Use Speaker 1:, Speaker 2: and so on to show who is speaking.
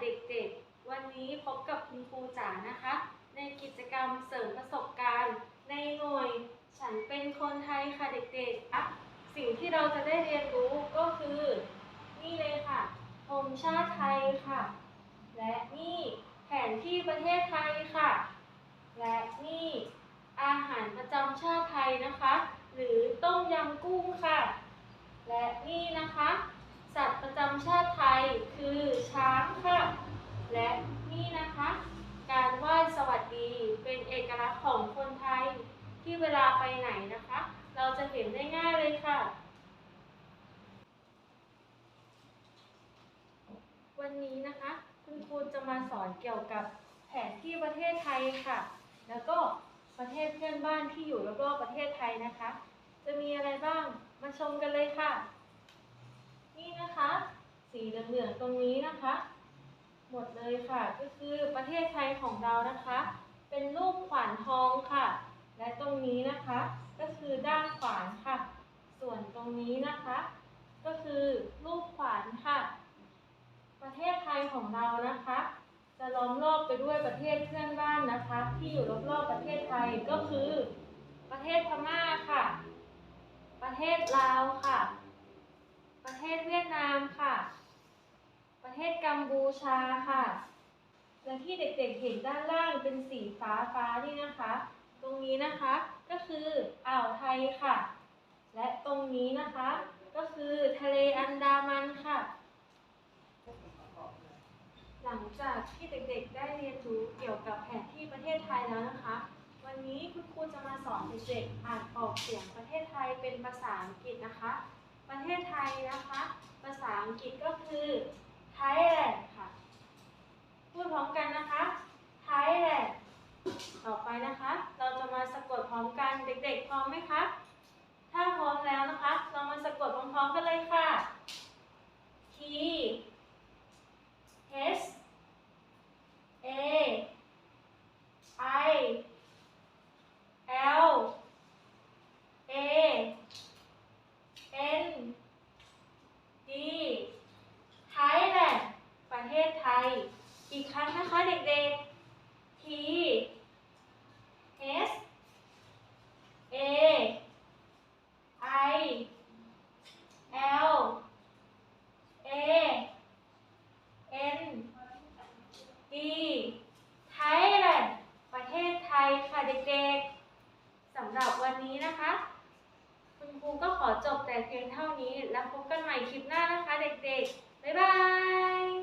Speaker 1: เด็กๆ วันนี้พบกับคุณครูจ๋านะคะ ในกิจกรรมเสริมประสบการณ์ ในหน่วย ฉันเป็นคนไทยค่ะเด็กๆ สิ่งที่เราจะได้เรียนรู้ก็คือ นี่เลยค่ะธงชาติไทยค่ะ และนี่แผนที่ประเทศไทยค่ะ และนี่อาหารประจำชาติไทยนะคะ หรือต้มยำกุ้งค่ะ และนี่นะคะ สัตว์ประจำชาติไทยคือช้างค่ะ และนี่นะคะ การไหว้สวัสดีเป็นเอกลักษณ์ของคนไทยที่เวลาไปไหนนะคะ เราจะเห็นได้ง่ายเลยค่ะ วันนี้นะคะ คุณครูจะมาสอนเกี่ยวกับแผนที่ประเทศไทยค่ะ แล้วก็ประเทศเพื่อนบ้านที่อยู่รอบๆประเทศไทยนะคะ จะมีอะไรบ้างมาชมกันเลยค่ะ นี่นะคะ สีเหลืองๆตรงนี้นะคะ หมดเลยค่ะ ก็คือประเทศไทยของเรานะคะ เป็นรูปขวานทองค่ะ และตรงนี้นะคะ ก็คือด้านขวานค่ะ ส่วนตรงนี้นะคะ ก็คือรูปขวานค่ะ ประเทศไทยของเรานะคะ จะล้อมรอบไปด้วยประเทศเพื่อนบ้านนะคะ ที่อยู่รอบๆประเทศไทยก็คือ ประเทศพม่าค่ะ ประเทศลาวค่ะ เทศเวียดนามค่ะ ประเทศกัมพูชาค่ะ และที่เด็กๆเห็นด้านล่างเป็นสีฟ้าฟ้านี่นะคะ ตรงนี้นะคะก็คืออ่าวไทยค่ะ และตรงนี้นะคะก็คือทะเลอันดามันค่ะ หลังจากที่เด็กๆได้เรียนรู้เกี่ยวกับแผนที่ประเทศไทยแล้วนะคะ วันนี้คุณครูจะมาสอนเด็กๆอ่านออกเสียงประเทศไทยเป็นภาษาอังกฤษนะคะ ประเทศไทยนะคะ ภาษาอังกฤษก็คือ Thailand ค่ะ พูดพร้อมกันนะคะ Thailand ต่อไปนะคะ เราจะมาสะกดพร้อมกันเด็กๆ พร้อมไหมคะ ถ้าพร้อมแล้วนะคะ เรามาสะกดพร้อมๆกันเลยค่ะ T S A I L A N D Thailand ประเท ศไทย อีกครั้งนะคะเด็กๆ T S A I L A N D Thailand ประเทศไทยค่ะเด็กๆ สำหรับวันนี้นะคะ คุณครูก็ขอจบแต่เพียงเท่านี้ แล้วพบกันใหม่คลิปหน้านะคะเด็กๆ บ๊ายบาย